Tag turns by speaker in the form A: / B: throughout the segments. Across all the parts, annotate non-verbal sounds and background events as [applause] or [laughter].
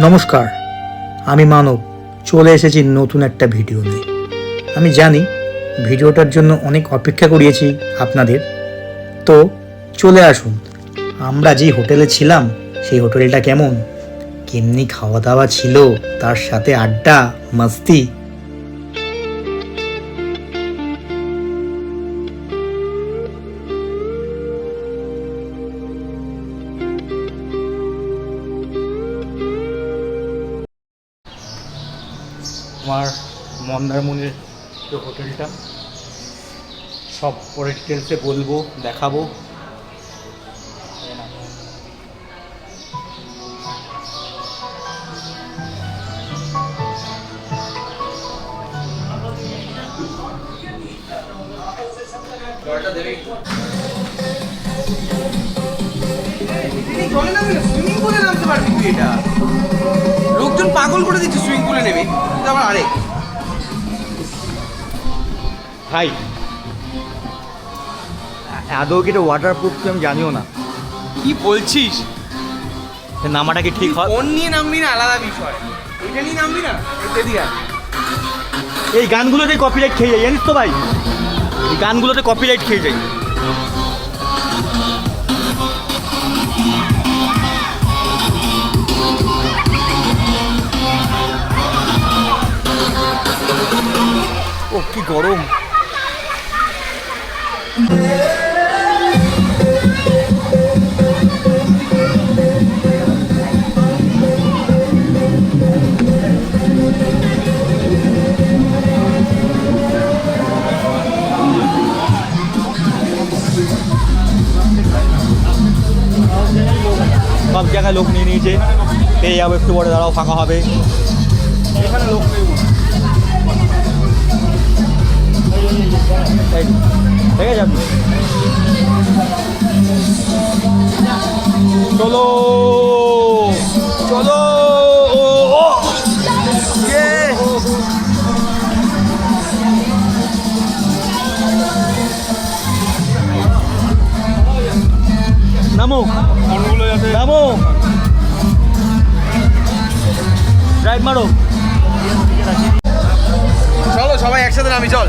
A: নমস্কার, আমি মানব। চলে এসেছি নতুন একটা ভিডিও নিয়ে। আমি জানি ভিডিওটার জন্য অনেক অপেক্ষা করিয়েছি আপনাদের। তো চলে আসুন, আমরা যে হোটেলে ছিলাম, সেই হোটেলটা কেমন? কেমনি খাওয়া দাওয়া ছিল, তার সাথে আড্ডা, মাস্তি আমার মন্দারমণির যে হোটেলটা, সব পরে ডিটেলসে বলব, দেখাবো।
B: জলে সুইমিং পুলে নামতে পারবি তুই এটা? লোকজন পাগল করে দিচ্ছে সুইমিং পুলে কিন্তু আবার আরেক।
A: ভাই আদৌ কি এটা ওয়াটার প্রুফ আমি জানিও না।
B: কি বলছিস?
A: নামাটা কি ঠিক হয়?
B: ফোন নিয়ে নামবি না আলাদা বিষয়। এটা নিয়ে নামবি না আয়।
A: এই গানগুলোতে কপিরাইট খেয়ে যায় জানিস তো ভাই? এই গানগুলোতে কপিরাইট খেয়ে যায়। ও, কি গরম। সব জায়গায় লোক নিয়ে নিয়েছে। পেয়ে যাব, একটু পরে দাঁড়াও, ফাঁকা হবে।
B: এখানে লোক নেই
A: ঠিক আছে চলো চলো। নামো নামো। ড্রাইভ মারো।
B: চলো সবাই একসাথে নামি চল।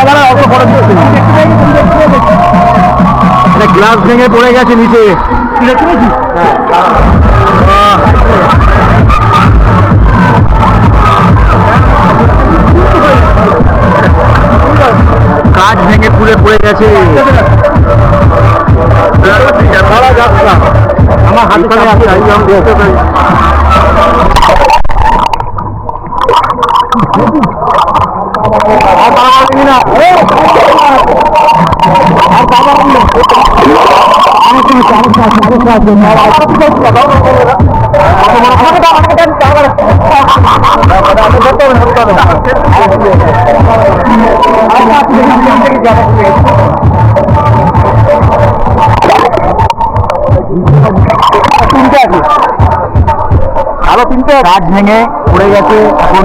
A: অলওয়েজ এই ব্যাগটা যেটা বলছে গ্লাস ভেঙে পড়ে গেছে নিচে। কাজ ভেঙে পুড়ে পড়ে গেছে। আমার হাতে তিনটে আরও তিনটে। রাজ ভেঙে পড়ে গেছে এখন।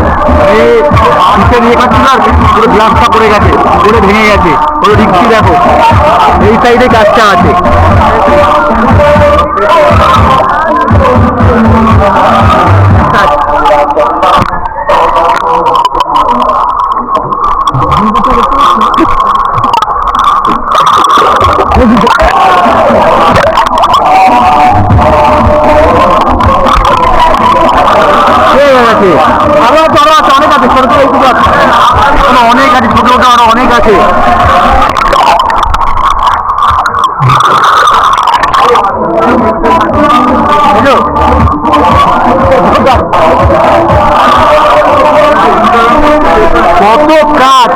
A: পড়ে গেছে পুরো ভেঙে গেছে পুরো ডিক্সি দেখো। এই সাইডে গাছটা আছে।
C: আছে। কত কাজ।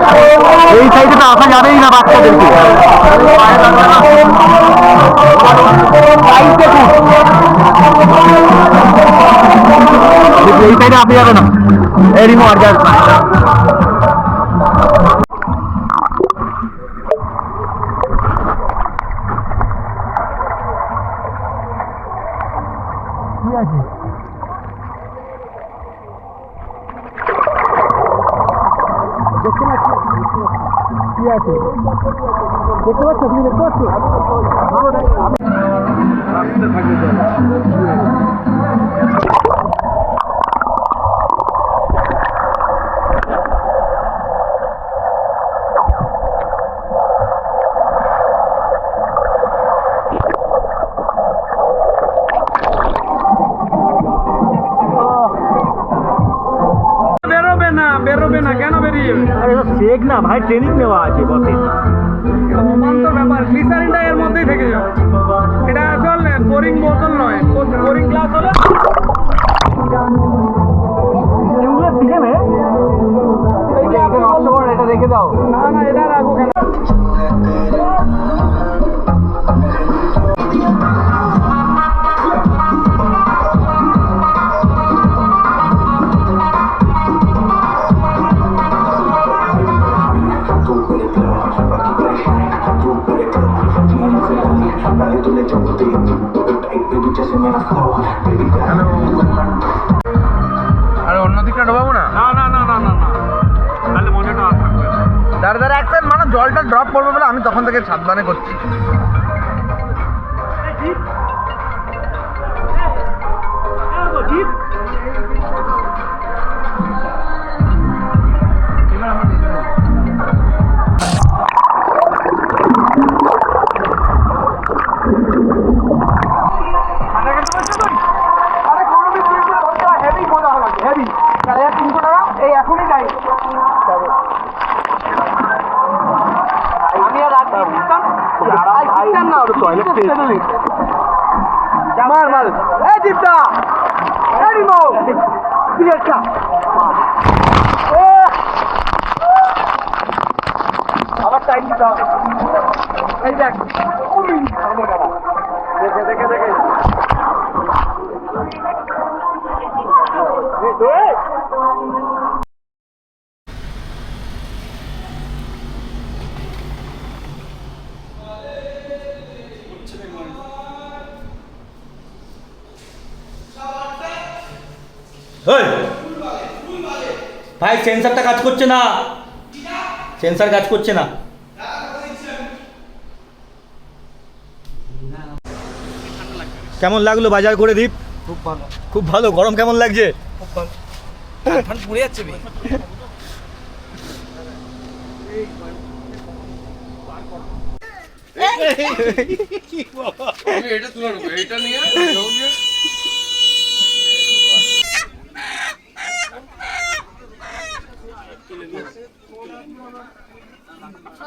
C: এই সাইডে তো আসা যাবেই না বাচ্চাদেরকে। এই সাইডে আসা যাবে না। এই রিমো আর যাস না। কি আছে দেখতে পাচ্ছ কি আছে দেখতে পাচ্ছ তুমি দেখতে পাচ্ছ?
D: বেরোবে না কেন বেরিয়ে?
C: আরে শেখ না ভাই ট্রেনিং নেওয়া আছে বসে
B: আর অন্য দিকটা ঢোকাবো না?
D: না না না না না তাহলে মনে হয় থাকবে
B: দাঁড়া দাঁড়া একটা মানে জলটা ড্রপ করবে বলে আমি তখন থেকে সাবধানে করছি।
C: এই রিমো প্লেটটা আবার টাইম দিতে হবে এই দেখ উমি, দেখে দেখে দেখে এই, এই।
A: হেই! ভাই সেন্সারটা কাজ করছে না। সেন্সার কাজ করছে না। কেমন লাগল বাজার করে দীপ?
C: খুব ভালো।
A: খুব ভালো। গরম কেমন লাগছে?
C: খুব ভালো।
B: পুড়ে যাচ্ছে এটা তুলে নেব। এটা নিয়ে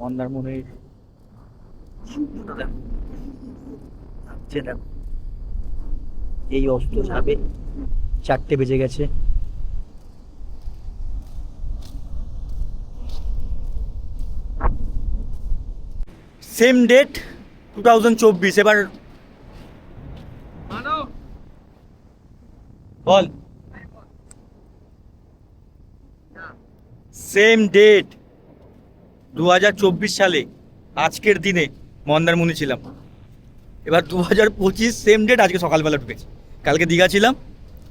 A: মন্দারমণির আচ্ছা, এই অস্ত যাবে চারটে বেজে গেছে। সেম ডেট টু থাউজেন্ড চব্বিশ। এবার বল। সেম ডেট দু হাজার চব্বিশ সালে আজকের দিনে মন্দারমণি ছিলাম। এবার দু হাজার পঁচিশ সেম ডেট আজকে সকালবেলা ঢুকেছি। কালকে দীঘা ছিলাম।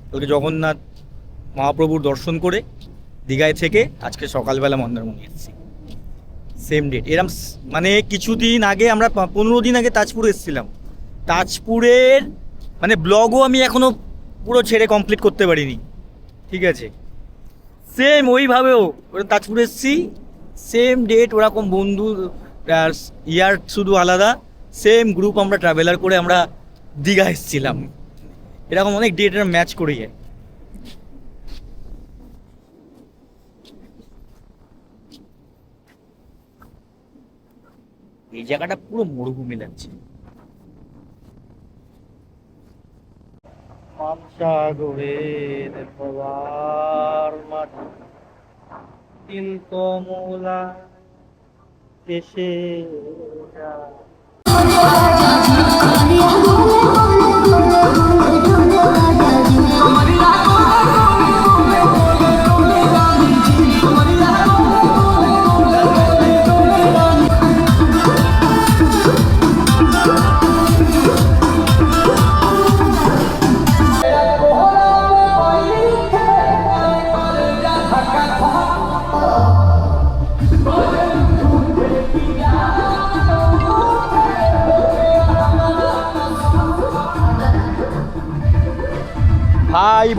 A: কালকে জগন্নাথ মহাপ্রভুর দর্শন করে দীঘায় থেকে আজকে সকালবেলা মন্দারমণি এসেছি। সেম ডেট এরম মানে কিছুদিন আগে আমরা পনেরো দিন আগে তাজপুর এসেছিলাম। তাজপুরের মানে ব্লগও আমি এখনও পুরো ছেড়ে কমপ্লিট করতে পারিনি। ঠিক আছে? সেম ওইভাবেও। তাজপুর এসেছি। সেম ডেট ওরকম বন্ধু ইয়ার শুধু আলাদা সেম গ্রুপ আমরা ট্রাভেলার করে আমরা দীঘা এসেছিলাম। এরকম অনেক ডেটের ম্যাচ করে। যায় এই জায়গাটা পুরো মরুভূমি লাগছে। সাগরের মাঝে কমলা এসে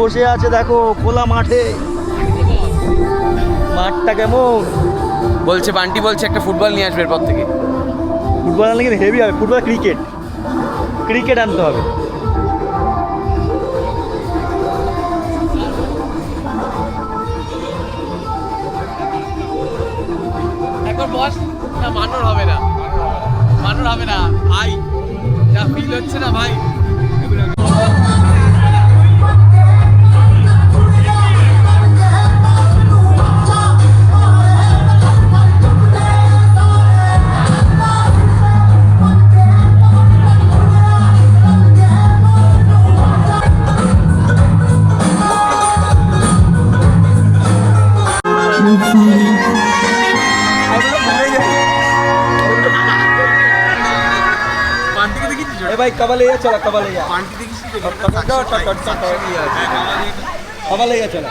A: বসে আছে দেখো খোলা মাঠে। মাঠটা কেমন?
B: বলছে বান্টি বলছে একটা ফুটবল নিয়ে আসবে এরপর থেকে।
A: ফুটবল আনলে কিন্তু হেভি হবে ফুটবল ক্রিকেট ক্রিকেট আনতে হবে।
B: বস না মানোর হবে না। মানোর হবে না। ভাই যা ফিল হচ্ছে না ভাই। দেখিছিস
D: এ ভাই কবালে চলা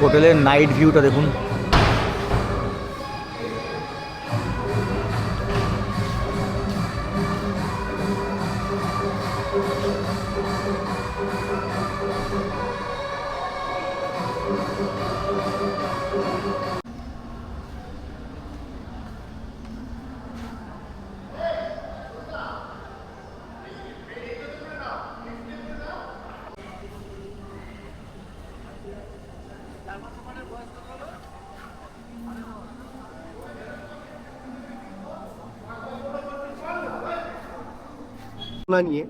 A: হোটেলের নাইট ভিউটা দেখুন।
D: নিয়ে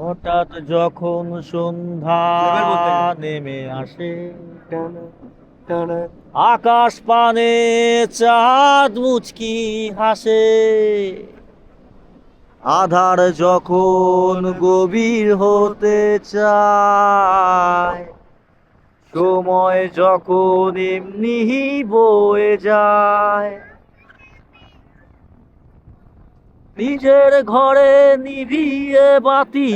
A: হঠাৎ যখন সন্ধ্যা। নেমে আসে আকাশ পানে চাঁদ মুচকি হাসে। আধার যখন গভীর হতে চায় সময় যখন এমনি বয়ে যায় নিজের ঘরে নিভিয়ে বাতি।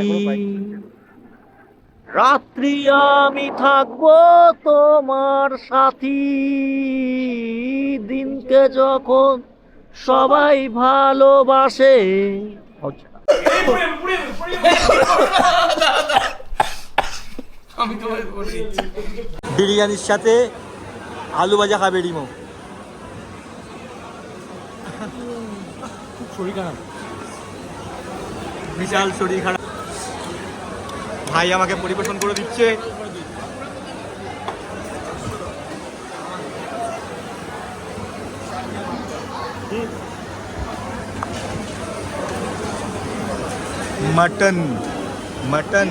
A: রাত্রি আমি থাকব তোমার সাথী। দিনকে যখন সবাই ভালোবাসে [laughs] [laughs]
B: আমি তোমায় বলে। দিচ্ছি
A: বিরিয়ানির সাথে আলু ভাজা খাবে রিমো। শরীর খারাপ। বিশাল শরীর খারাপ। ভাই আমাকে পরিবেশন করে দিচ্ছে। Mutton mutton.